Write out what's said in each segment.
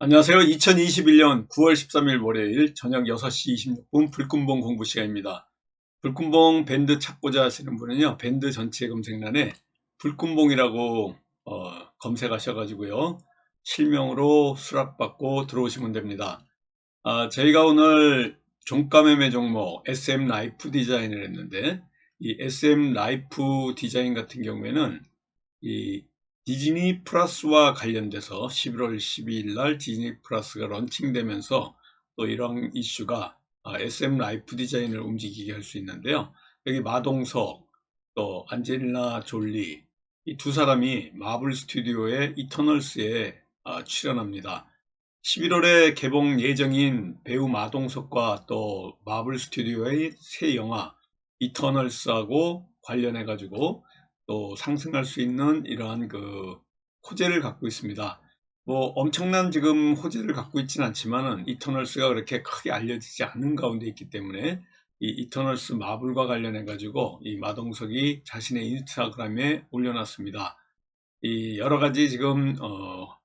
안녕하세요. 2021년 9월 13일 월요일 저녁 6시 26분 불금봉 공부 시간입니다. 불금봉 밴드 찾고자 하시는 분은요. 밴드 전체 검색란에 불금봉이라고 어, 검색하셔가지고요. 실명으로 수락받고 들어오시면 됩니다. 아, 저희가 오늘 종가 매매 종목 SM 라이프 디자인을 했는데 이 SM 라이프 디자인 같은 경우에는 이 디즈니 플러스와 관련돼서 11월 12일 날 디즈니 플러스가 런칭되면서 또 이런 이슈가 SM 라이프 디자인을 움직이게 할 수 있는데요. 여기 마동석, 또 안젤리나 졸리 이 두 사람이 마블 스튜디오의 이터널스에 아, 출연합니다. 11월에 개봉 예정인 배우 마동석과 또 마블 스튜디오의 새 영화 이터널스하고 관련해 가지고 또 상승할 수 있는 이러한 그 호재를 갖고 있습니다. 뭐 엄청난 지금 호재를 갖고 있지는 않지만은 이터널스가 그렇게 크게 알려지지 않는 가운데 있기 때문에 이 이터널스 마블과 관련해 가지고 이 마동석이 자신의 인스타그램에 올려놨습니다. 이 여러 가지 지금 어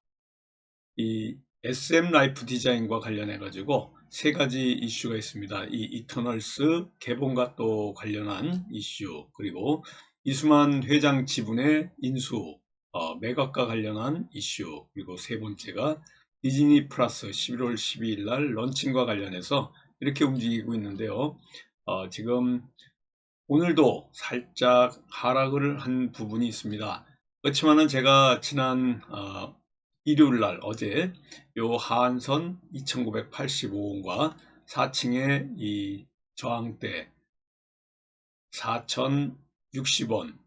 이 SM 라이프 디자인과 관련해 가지고 세 가지 이슈가 있습니다. 이 이터널스 개봉과 또 관련한 이슈 그리고 이수만 회장 지분의 인수, 어, 매각과 관련한 이슈, 그리고 세 번째가 디즈니 플러스 11월 12일 날 런칭과 관련해서 이렇게 움직이고 있는데요. 어, 지금 오늘도 살짝 하락을 한 부분이 있습니다. 그렇지만은 제가 지난 어, 일요일 날 어제 요 하한선 2985원과 4층의 이 저항대 4천 60원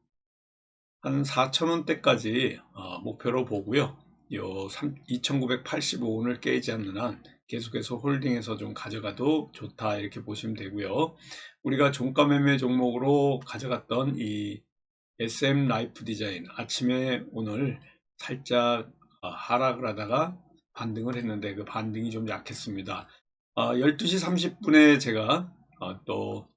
한 4천원대까지 어, 목표로 보고요. 요 2985원을 깨지 않는 한 계속해서 홀딩해서 좀 가져가도 좋다 이렇게 보시면 되고요. 우리가 종가 매매 종목으로 가져갔던 이 SM 라이프 디자인 아침에 오늘 살짝 어, 하락을 하다가 반등을 했는데 그 반등이 좀 약했습니다. 어, 12시 30분에 제가 어, 또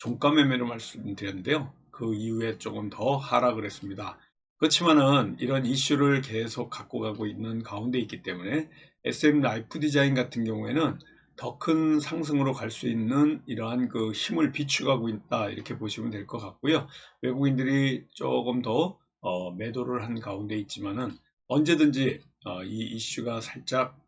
종가 매매로 말씀드렸는데요. 그 이후에 조금 더 하락을 했습니다. 그렇지만은 이런 이슈를 계속 갖고 가고 있는 가운데 있기 때문에 SM 라이프 디자인 같은 경우에는 더 큰 상승으로 갈 수 있는 이러한 그 힘을 비추가고 있다 이렇게 보시면 될 것 같고요. 외국인들이 조금 더 어, 매도를 한 가운데 있지만은 언제든지 어, 이 이슈가 살짝 어,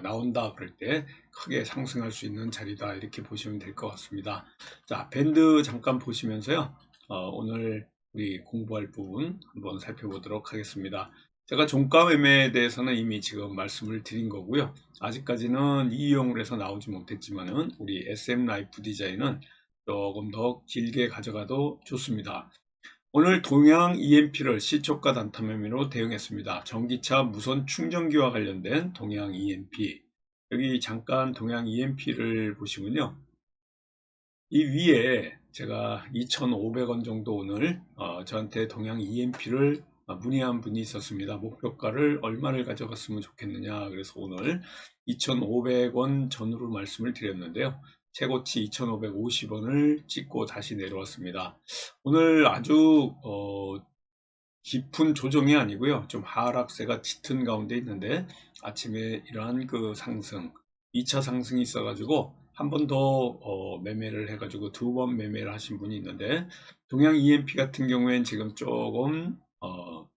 나온다 그럴 때 크게 상승할 수 있는 자리다 이렇게 보시면 될 것 같습니다. 자 밴드 잠깐 보시면서요. 어, 오늘 우리 공부할 부분 한번 살펴보도록 하겠습니다. 제가 종가 매매에 대해서는 이미 지금 말씀을 드린 거고요. 아직까지는 이용을 해서 나오지 못했지만은 우리 SM 라이프 디자인은 조금 더 길게 가져가도 좋습니다. 오늘 동양 EMP를 시초가 단타 매매로 대응했습니다. 전기차 무선 충전기와 관련된 동양 EMP 여기 잠깐 동양 EMP를 보시면요. 이 위에 제가 2,500원 정도 오늘 어, 저한테 동양 EMP를 문의한 분이 있었습니다. 목표가를 얼마를 가져갔으면 좋겠느냐 그래서 오늘 2,500원 전후로 말씀을 드렸는데요. 최고치 2,550원을 찍고 다시 내려왔습니다. 오늘 아주 어, 깊은 조정이 아니고요. 좀 하락세가 짙은 가운데 있는데 아침에 이러한 그 상승, 2차 상승이 있어가지고 한 번더 어, 매매를 해가지고 두 번 매매를 하신 분이 있는데 동양 EMP 같은 경우엔 지금 조금 어,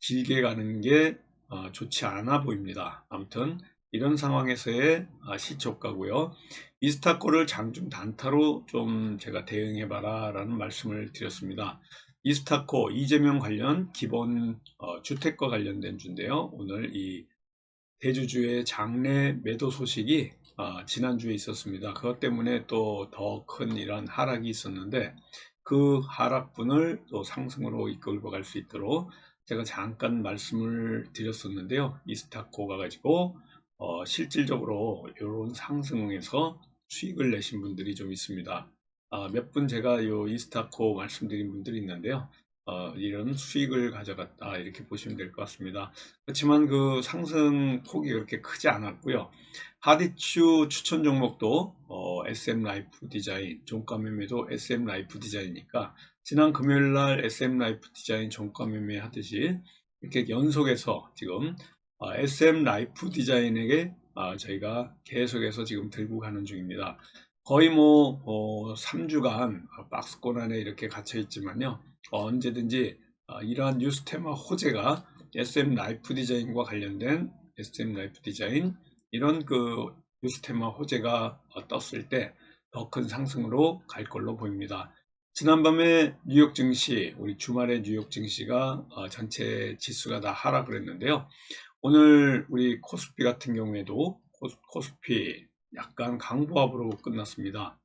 길게 가는 게 어, 좋지 않아 보입니다. 아무튼 이런 상황에서의 아, 시초가고요. 이스타코를 장중 단타로 좀 제가 대응해봐라 라는 말씀을 드렸습니다. 이스타코 이재명 관련 기본 어, 주택과 관련된 주인데요. 오늘 이 대주주의 장내 매도 소식이 어, 지난주에 있었습니다. 그것 때문에 또 더 큰 이런 하락이 있었는데 그 하락분을 또 상승으로 이끌고 갈 수 있도록 제가 잠깐 말씀을 드렸었는데요. 이스타코가 가지고 어, 실질적으로 이런 상승에서 수익을 내신 분들이 좀 있습니다. 아, 몇 분 제가 요 이스타코 말씀드린 분들이 있는데요. 어, 이런 수익을 가져갔다 이렇게 보시면 될 것 같습니다. 그렇지만 그 상승 폭이 그렇게 크지 않았고요. 하디추 추천 종목도 어, SM 라이프 디자인, 종가 매매도 SM 라이프 디자인이니까 지난 금요일 날 SM 라이프 디자인 종가 매매 하듯이 이렇게 연속해서 지금 어, SM 라이프 디자인에게 어, 저희가 계속해서 지금 들고 가는 중입니다. 거의 뭐 어, 3주간 박스권 안에 이렇게 갇혀 있지만요. 어, 언제든지 어, 이러한 뉴스 테마 호재가 SM 라이프 디자인과 관련된 SM 라이프 디자인 이런 그 뉴스 테마 호재가 어, 떴을 때 더 큰 상승으로 갈 걸로 보입니다. 지난밤에 뉴욕 증시, 우리 주말에 뉴욕 증시가 어, 전체 지수가 다 하락을 했는데요. 오늘 우리 코스피 같은 경우에도 코스 피 약간 강보합으로 끝났습니다.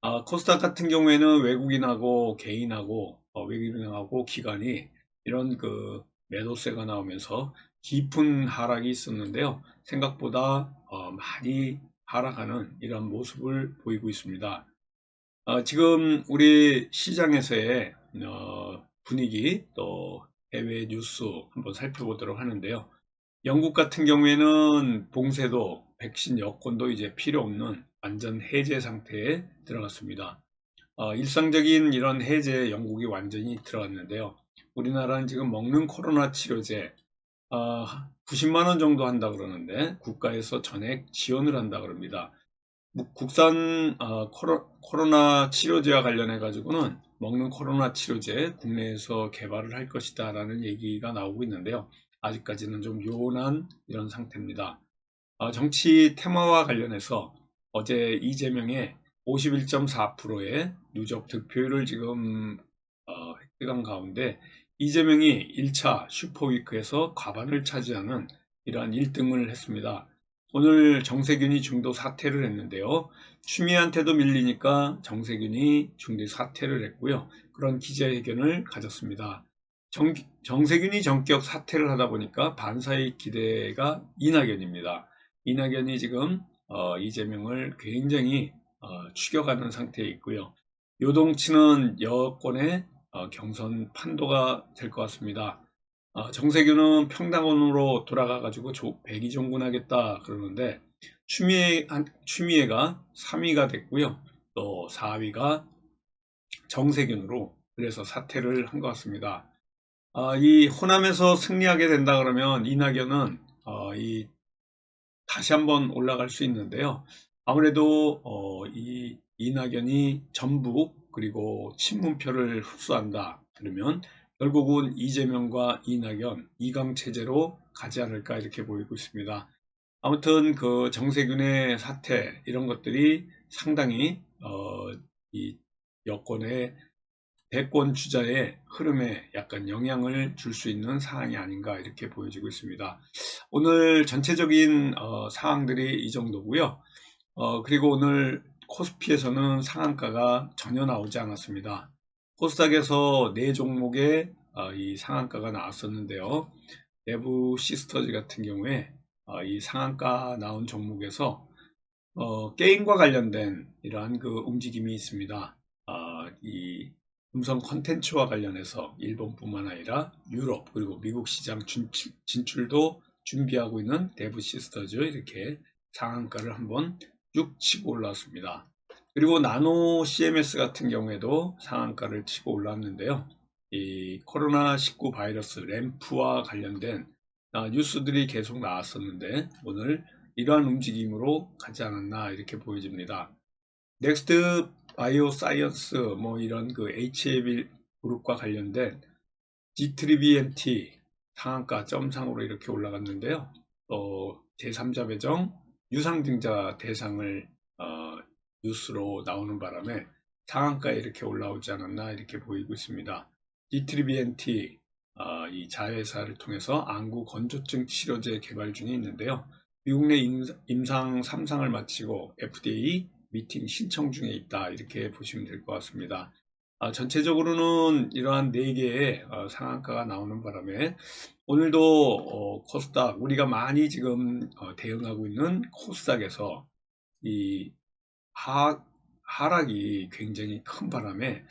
아, 코스닥 같은 경우에는 외국인하고 개인하고 어, 외국인하고 기관이 이런 그 매도세가 나오면서 깊은 하락이 있었는데요. 생각보다 어, 많이 하락하는 이런 모습을 보이고 있습니다. 어, 지금 우리 시장에서의 어, 분위기 또 해외 뉴스 한번 살펴보도록 하는데요. 영국 같은 경우에는 봉쇄도 백신 여권도 이제 필요 없는 완전 해제 상태에 들어갔습니다. 어, 일상적인 이런 해제 영국이 완전히 들어갔는데요. 우리나라는 지금 먹는 코로나 치료제 어, 90만 원 정도 한다 그러는데 국가에서 전액 지원을 한다 그럽니다. 국산 어, 코로, 나 치료제와 관련해 가지고는 먹는 코로나 치료제 국내에서 개발을 할 것이다 라는 얘기가 나오고 있는데요. 아직까지는 좀 요원한 이런 상태입니다. 어, 정치 테마와 관련해서 어제 이재명의 51.4%의 누적 득표율을 지금 어, 획득한 가운데 이재명이 1차 슈퍼위크에서 과반을 차지하는 이러한 1등을 했습니다. 오늘 정세균이 중도 사퇴를 했는데요. 추미애한테도 밀리니까 정세균이 중도 사퇴를 했고요. 그런 기자회견을 가졌습니다. 정, 정세균이 전격 사퇴를 하다 보니까 반사의 기대가 이낙연입니다. 이낙연이 지금 어, 이재명을 굉장히 어, 추격하는 상태에 있고요. 요동치는 여권의 어, 경선 판도가 될 것 같습니다. 어, 정세균은 평당원으로 돌아가 가지고 백의종군 하겠다 그러는데 추미애, 추미애가 3위가 됐고요. 또 4위가 정세균으로 그래서 사퇴를 한 것 같습니다. 어, 이 호남에서 승리하게 된다 그러면 이낙연은 어, 이 다시 한번 올라갈 수 있는데요. 아무래도 어, 이 이낙연이 전북 그리고 친문표를 흡수한다 그러면 결국은 이재명과 이낙연 이강 체제로 가지 않을까 이렇게 보이고 있습니다. 아무튼 그 정세균의 사태 이런 것들이 상당히 어, 이 여권의 대권 주자의 흐름에 약간 영향을 줄 수 있는 사항이 아닌가 이렇게 보여지고 있습니다. 오늘 전체적인 어, 사항들이 이 정도고요. 어, 그리고 오늘 코스피에서는 상한가가 전혀 나오지 않았습니다. 코스닥에서 네 종목의 어, 이 상한가가 나왔었는데요. 내부 시스터즈 같은 경우에 어, 이 상한가 나온 종목에서 어, 게임과 관련된 이러한 그 움직임이 있습니다. 어, 이 음성 컨텐츠와 관련해서 일본뿐만 아니라 유럽 그리고 미국 시장 진출, 도 준비하고 있는 데브 시스터즈 이렇게 상한가를 한번 쭉 치고 올라왔습니다. 그리고 나노 CMS 같은 경우에도 상한가를 치고 올라왔는데요. 이 코로나19 바이러스 램프와 관련된 아, 뉴스들이 계속 나왔었는데 오늘 이러한 움직임으로 가지 않았나 이렇게 보여집니다. 넥스트 바이오 사이언스 뭐 이런 그 HAB 그룹과 관련된 G3BMT 상한가 점상으로 이렇게 올라갔는데요. 또 제3자 배정 유상증자 대상을 어, 뉴스로 나오는 바람에 상한가에 이렇게 올라오지 않았나 이렇게 보이고 있습니다. G3BMT 어, 이 자회사를 통해서 안구 건조증 치료제 개발 중에 있는데요. 미국 내 임상 3상을 마치고 FDA 미팅 신청 중에 있다 이렇게 보시면 될 것 같습니다. 아, 전체적으로는 이러한 4개의 어, 상한가가 나오는 바람에 오늘도 어, 코스닥 우리가 많이 지금 어, 대응하고 있는 코스닥에서 이 하, 하락이 굉장히 큰 바람에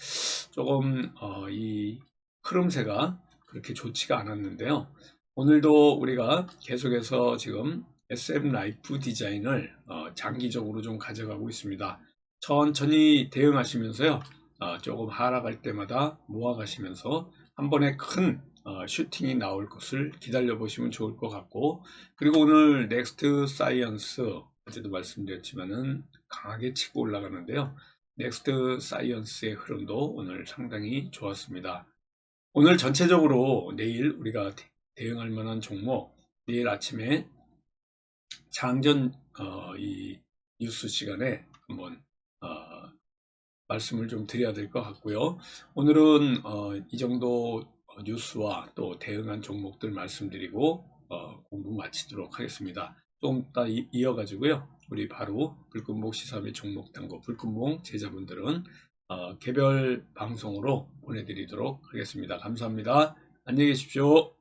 조금 어, 이 흐름세가 그렇게 좋지가 않았는데요. 오늘도 우리가 계속해서 지금 SM 라이프 디자인을 어, 장기적으로 좀 가져가고 있습니다. 천천히 대응하시면서요. 어, 조금 하락할 때마다 모아가시면서 한 번에 큰 어, 슈팅이 나올 것을 기다려 보시면 좋을 것 같고 그리고 오늘 넥스트 사이언스 어제도 말씀드렸지만은 강하게 치고 올라가는데요. 넥스트 사이언스의 흐름도 오늘 상당히 좋았습니다. 오늘 전체적으로 내일 우리가 대- 대응할 만한 종목 내일 아침에 장전 어, 이 뉴스 시간에 한번 어, 말씀을 좀 드려야 될 것 같고요. 오늘은 어, 이 정도 뉴스와 또 대응한 종목들 말씀드리고 어, 공부 마치도록 하겠습니다. 좀 이따 이- 이어가지고요. 우리 바로 불금목 시사 및 종목 당고 불금목 제자분들은 어, 개별 방송으로 보내드리도록 하겠습니다. 감사합니다. 안녕히 계십시오.